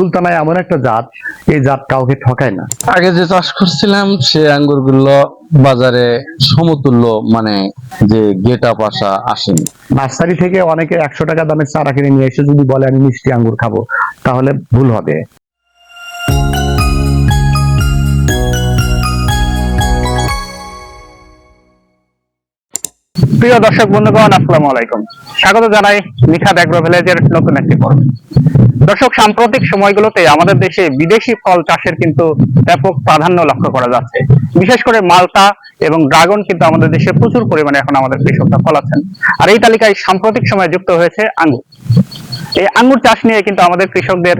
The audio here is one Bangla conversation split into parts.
সুলতানা এমন একটা জাত এই জাত কাউকে ঠকায় না। আগে যে চাষ করছিলাম সে আঙ্গুরগুলো বাজারে সমতুল্য মানে যে গেট আসা আসেনি। নার্সারি থেকে অনেকে একশো টাকা দামের চারা কিনে নিয়ে এসে যদি বলে আমি মিষ্টি আঙ্গুর খাব তাহলে ভুল হবে। প্রিয় দর্শক বন্ধুগণ আসসালামু আলাইকুম। স্বাগত জানাই নিখাদ অ্যাগ্রো ভিলেজের নতুন একটি পর্ব। দর্শক, সাম্প্রতিক সময়গুলোতে আমাদের দেশে বিদেশি ফল চাষের কিন্তু ব্যাপক প্রাধান্য লক্ষ্য করা যাচ্ছে। বিশেষ করে মালতা এবং ড্রাগন কিন্তু আমাদের দেশে প্রচুর পরিমাণে এখন আমাদের কৃষকরা ফলাচ্ছেন। আর এই তালিকায় সাম্প্রতিক সময়ে যুক্ত হয়েছে আঙ্গুর। এই আঙ্গুর চাষ নিয়ে কিন্তু আমাদের কৃষকদের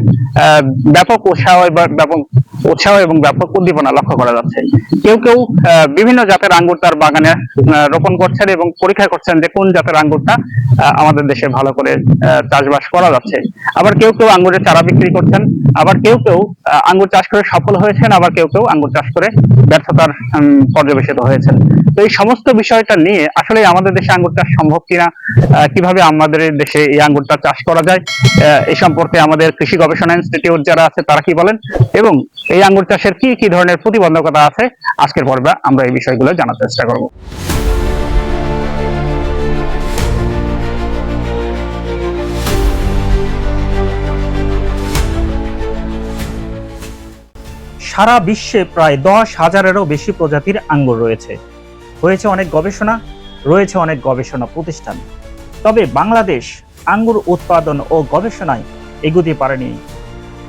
ব্যাপক উৎসাহ এবং উৎসাহ এবং ব্যাপক উদ্দীপনা লক্ষ্য করা যাচ্ছে। কেউ কেউ বিভিন্ন জাতের আঙ্গুর তার বাগানে রোপণ করছেন এবং পরীক্ষা করছেন যে কোন জাতের আঙ্গুরটা আমাদের দেশে ভালো করে চাষবাস করা যাচ্ছে। আবার কেউ কেউ আঙ্গুরের চারা বিক্রি করছেন আবার কেউ কেউ আঙ্গুর চাষ করে সফল হয়েছেন আবার কেউ কেউ আঙ্গুর চাষ করে ব্যর্থতার উম, পর্যবেসিত হয়েছেন। তো এই সমস্ত বিষয়টা নিয়ে আসলে আমাদের দেশে আঙ্গুর চাষ সম্ভব কিনা কীভাবে আমাদের দেশে এই আঙ্গুরটা চাষ করা যায় এই সম্পর্কে আমাদের কৃষি গবেষণা ইনস্টিটিউট যারা আছে, তারা কি বলেন? এবং এই আঙ্গুর চাষের কি কি ধরনের প্রতিবন্ধকতা আছে? আজকের পর্বে আমরা এই বিষয়গুলো জানার চেষ্টা করব। সারা বিশ্বে প্রায় দশ হাজারেরও বেশি প্রজাতির আঙ্গুর রয়েছে। হয়েছে অনেক গবেষণা, রয়েছে অনেক গবেষণা প্রতিষ্ঠান। তবে বাংলাদেশ আঙ্গুর উৎপাদন ও গবেষণায় এগুতে পারেনি।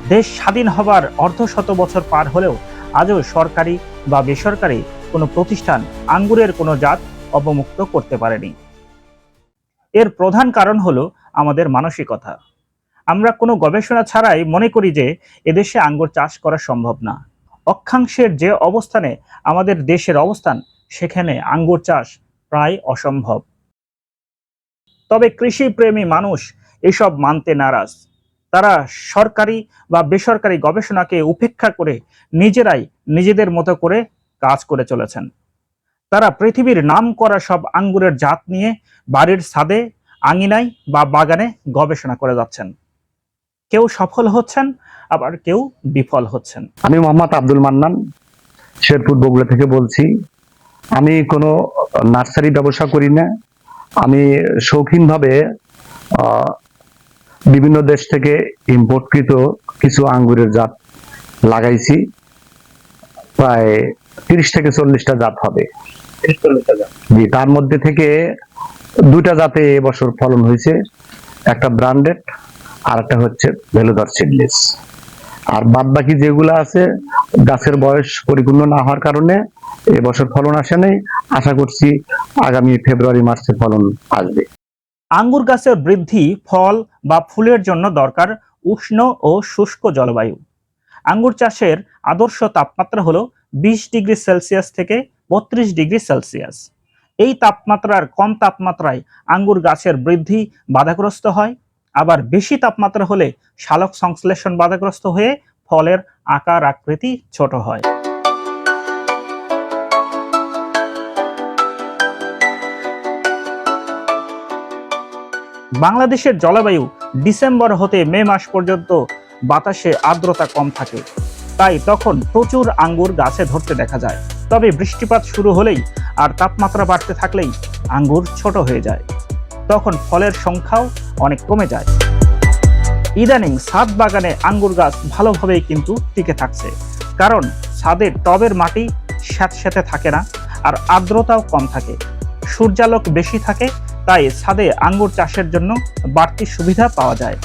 দেশ স্বাধীন হবার অর্ধশত বছর পার হলেও আজও সরকারি বা বেসরকারি কোনো প্রতিষ্ঠান আঙ্গুরের কোনো জাত অবমুক্ত করতে পারেনি। এর প্রধান কারণ হলো আমাদের মানসিকতা। আমরা কোনো গবেষণা ছাড়াই মনে করি যে এদেশে আঙ্গুর চাষ করা সম্ভব না। অক্ষাংশের যে অবস্থানে আমাদের দেশের অবস্থান, সেখানে আঙ্গুর চাষ প্রায় অসম্ভব। তবে কৃষি প্রেমী মানুষ এসব মানতে নারাজ। তারা সরকারি বা বেসরকারি গবেষণাকে উপেক্ষা করে নিজেরাই নিজেদের মতো করে কাজ করে চলেছেন। তারা পৃথিবীর নাম করা সব আঙ্গুরের জাত নিয়ে বাড়ির ছাদে, আঙিনায় বা বাগানে গবেষণা করে যাচ্ছেন। কেউ সফল হচ্ছেন, আবার কেউ বিফল হচ্ছেন। আমি মোহাম্মদ আব্দুল মান্নান, শেরপুর বগুড়া থেকে বলছি। আমি কোনো নার্সারি ব্যবসা করি না। আমি শৌখিনভাবে বিভিন্ন দেশ থেকে ইম্পোর্টকৃত কিছু আঙ্গুরের জাত লাগাইছি। প্রায় তিরিশ থেকে চল্লিশটা জাত হবে। জি তার মধ্যে থেকে দুইটা জাতে এবছর ফলন হয়েছে। একটা ব্র্যান্ডেড আর একটা হচ্ছে ভেলুদার সিডলেস। আর বাদ বাকি যেগুলো আছে, গাছের বয়স পরিপূর্ণ না হওয়ার কারণে এবছর ফলন আসে নাই। আশা করছি আগামী ফেব্রুয়ারি, মার্চে ফলন আসবে। আঙ্গুর গাছের বৃদ্ধি ফল বা ফুলের জন্য দরকার উষ্ণ ও শুষ্ক জলবায়ু। আঙ্গুর চাষের আদর্শ তাপমাত্রা হলো বিশ ডিগ্রি সেলসিয়াস থেকে বত্রিশ ডিগ্রি সেলসিয়াস। এই তাপমাত্রার কম তাপমাত্রায় আঙ্গুর গাছের বৃদ্ধি বাধাগ্রস্ত হয়। আবার বেশি তাপমাত্রা হলে শালক সংশ্লেষণ বাধাগ্রস্ত হয়ে ফলের আকার আকৃতি ছোট হয়। বাংলাদেশের জলবায়ু ডিসেম্বর হতে মে মাস পর্যন্ত বাতাসে আর্দ্রতা কম থাকে। তাই তখন প্রচুর আঙ্গুর গাছে ধরতে দেখা যায়। তবে বৃষ্টিপাত শুরু হলেই আর তাপমাত্রা বাড়তে থাকলেই আঙ্গুর ছোট হয়ে যায়। তখন ফলের সংখ্যাও অনেক কমে যায়। ইদানিং ছাদ বাগানে আঙ্গুর গাছ ভালোভাবেই কিন্তু টিকে থাকছে। কারণ ছাদের টবের মাটি স্যাঁতস্যাঁতে থাকে না আর আর্দ্রতাও কম থাকে। সূর্যালোক বেশি থাকে, তাই ছাদে আঙ্গুর চাষের জন্য বাড়তি সুবিধা পাওয়া যায়।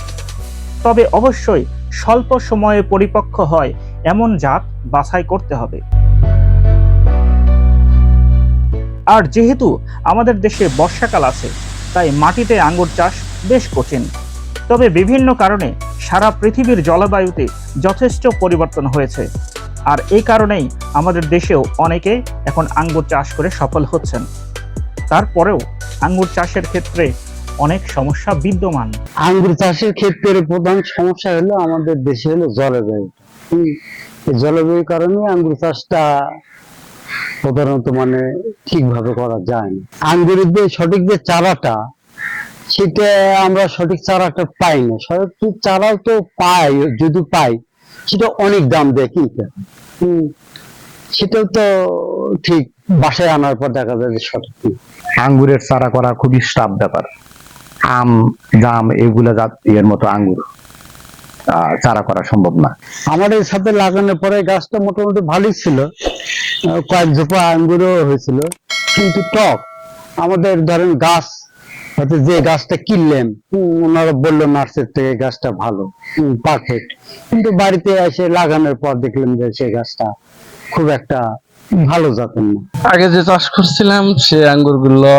তবে অবশ্যই স্বল্প সময়ে পরিপক্ক হয় এমন জাত বাছাই করতে হবে। আর যেহেতু আমাদের দেশে বর্ষাকাল আছে, তাই মাটিতে আঙ্গুর চাষ বেশ কঠিন। তবে বিভিন্ন কারণে সারা পৃথিবীর জলবায়ুতে যথেষ্ট পরিবর্তন হয়েছে। আর এই কারণেই আমাদের দেশেও অনেকে এখন আঙ্গুর চাষ করে সফল হচ্ছেন। তারপরেও আঙ্গুর চাষের ক্ষেত্রে অনেক সমস্যা বিদ্যমান। আঙ্গুর চাষের ক্ষেত্রে প্রধান সমস্যা হলো আমাদের দেশে হলো জলবায়ু। জলবায়ুর কারণে আঙ্গুর চাষটা প্রধানত মানে ঠিকভাবে করা যায় না। আঙ্গুরের যে সঠিক যে চারাটা সেটা আমরা সঠিক চারাটা পাই না। সঠিক চারাও তো পাই যদি পাই সেটা অনেক দাম দেয় কিনতে সেটাও তো ঠিক বাসায় আনার পর দেখা যায় যে সঠিক আঙ্গুরের চারা করা খুবই টাফ ব্যাপার। আম জাম এগুলা জাত এর মতো আঙ্গুর আহ, চারা করা সম্ভব না। আমাদের সাথে লাগানোর পরে গাছটা মোটামুটি ভালোই ছিল। কয়েক ঝোপা আঙ্গুরও হয়েছিল। কিন্তু টক আমাদের ধরেন গাছ হয়তো যে গাছটা কিনলেন, ওনারা বলল নার্সের থেকে গাছটা ভালো পারফেক্ট কিন্তু বাড়িতে এসে লাগানোর পর দেখলাম যে সে গাছটা খুব একটা ভালো জাতের না। আগে যে চাষ করছিলাম, সে আঙ্গুরগুলো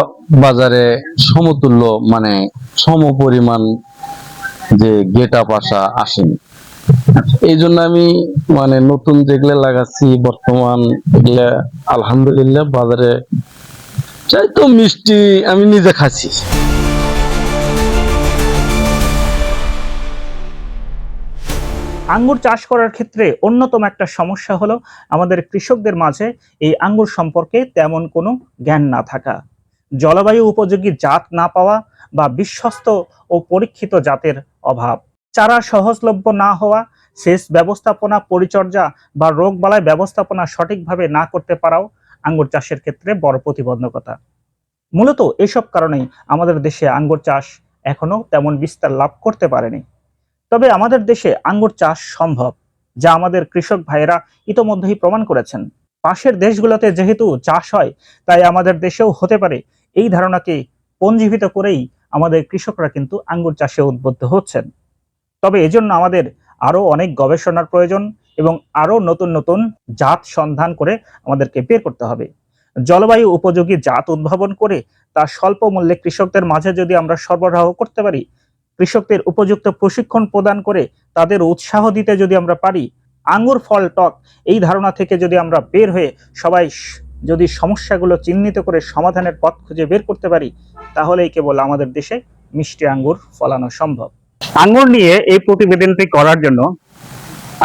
বাজারে সমতুল্য মানে সম পরিমাণ যে গেটা পাশা আসেনি। এই জন্য আমি মানে নতুন যেগুলো লাগাচ্ছি, বর্তমান এগুলা, আলহামদুলিল্লাহ বাজারে চাই তো মিষ্টি আমি নিজে খাচ্ছি। আঙ্গুর চাষ করার ক্ষেত্রে অন্যতম একটা সমস্যা হলো আমাদের কৃষকদের মাঝে এই আঙ্গুর সম্পর্কে তেমন কোনো জ্ঞান না থাকা। জলবায়ু উপযোগী জাত না পাওয়া বা বিশ্বস্ত ও পরীক্ষিত জাতের অভাব। চারা সহজলভ্য না হওয়া, সেচ ব্যবস্থাপনা পরিচর্যা বা রোগবালাই ব্যবস্থাপনা সঠিকভাবে না করতে পারাও আঙ্গুর চাষের ক্ষেত্রে বড় প্রতিবন্ধকতা। মূলত এসব কারণেই আমাদের দেশে আঙ্গুর চাষ এখনও তেমন বিস্তার লাভ করতে পারেনি। তবে আমাদের দেশে আঙ্গুর চাষ সম্ভব, যা আমাদের কৃষক ভাইয়েরা ইতোমধ্যেই প্রমাণ করেছেন। পাশের দেশগুলোতে যেহেতু চাষ হয়, তাই আমাদের দেশেও হতে পারে এই ধারণাকে পঞ্জীভূত করেই আমাদের কৃষকরা কিন্তু আঙ্গুর চাষে উদ্বুদ্ধ হচ্ছেন। তবে এজন্য আমাদের আরও অনেক গবেষণার প্রয়োজন এবং আরও নতুন নতুন জাত সন্ধান করে আমাদেরকে বের করতে হবে। জলবায়ু উপযোগী জাত উদ্ভাবন করে তা স্বল্প মূল্যে কৃষকদের মাঝে যদি আমরা সরবরাহ করতে পারি কৃষকদের উপযুক্ত প্রশিক্ষণ প্রদান করে তাদের উৎসাহ দিতে যদি আমরা পারি, আঙ্গুর ফল টক, এই ধারণা থেকে যদি আমরা বের হয়ে সবাই যদি সমস্যাগুলো চিহ্নিত করে সমাধানের পথ খুঁজে বের করতে পারি, তাহলেই কেবল আমাদের দেশে মিষ্টি আঙ্গুর ফলানো সম্ভব। আঙ্গুর নিয়ে এই প্রতিবেদনটি করার জন্য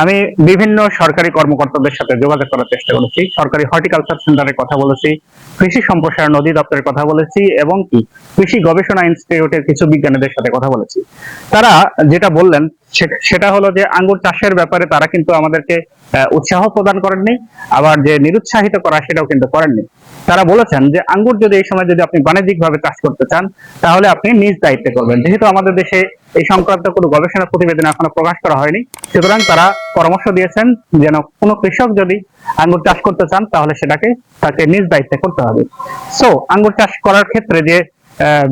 আমি বিভিন্ন সরকারি কর্মকর্তাদের সাথে যোগাযোগ করার চেষ্টা করেছি। সরকারি হর্টিকালচার সেন্টারের কথা বলেছি কৃষি সম্প্রসারণ অধিদপ্তরের কথা বলেছি এবং কি কৃষি গবেষণা ইনস্টিটিউটের কিছু বিজ্ঞানীদের সাথে কথা বলেছি। তারা যেটা বললেন সেটা হলো যে আঙ্গুর চাষের ব্যাপারে তারা কিন্তু আমাদেরকে উৎসাহ প্রদান করেননি আবার যে নিরুৎসাহিত করা সেটাও কিন্তু করেননি। তারা বলেছেন যে আঙ্গুর যদি এই সময় যদি আপনি বাণিজ্যিক ভাবে চাষ করতে চান তাহলে আপনি নিজ দায়িত্বে করবেন। যেহেতু আমাদের দেশে এই সংক্রান্ত কোনো গবেষণা প্রতিবেদন এখনও প্রকাশ করা হয়নি। সুতরাং তারা পরামর্শ দিয়েছেন যেন কোনো কৃষক যদি আঙ্গুর চাষ করতে চান, তাহলে সেটাকে তাকে নিজ দায়িত্বে করতে হবে। সো আঙ্গুর চাষ করার ক্ষেত্রে যে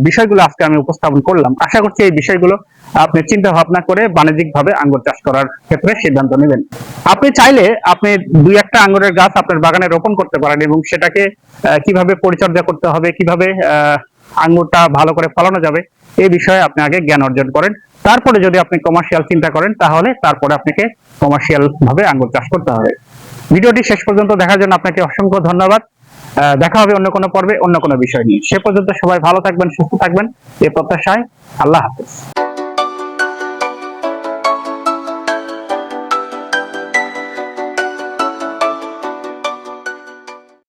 বিষয়গুলো আজকে আমি উপস্থাপন করলাম, আশা করছি এই বিষয়গুলো আপনি চিন্তা ভাবনা করে বাণিজ্যিক ভাবে আঙ্গুর চাষ করার ক্ষেত্রে সিদ্ধান্ত নেবেন। আপনি চাইলে আপনি দুই একটা আঙ্গুরের গাছ আপনার বাগানে রোপণ করতে পারেন এবং সেটাকে কীভাবে পরিচর্যা করতে হবে, কীভাবে আঙ্গুরটা ভালো করে ফলানো যাবে এই বিষয়ে আপনি আগে জ্ঞান অর্জন করেন। তারপরে যদি আপনি কমার্শিয়াল চিন্তা করেন, তাহলে তারপরে আপনাকে কমার্শিয়াল ভাবে আঙ্গুর চাষ করতে হবে। ভিডিওটি শেষ পর্যন্ত দেখার জন্য আপনাকে অসংখ্য ধন্যবাদ। দেখা হবে অন্য কোনো পর্বে, অন্য কোনো বিষয় নিয়ে। সে পর্যন্ত সবাই ভালো থাকবেন, সুস্থ থাকবেন। এ প্রত্যাশায় আল্লাহ হাফেজ।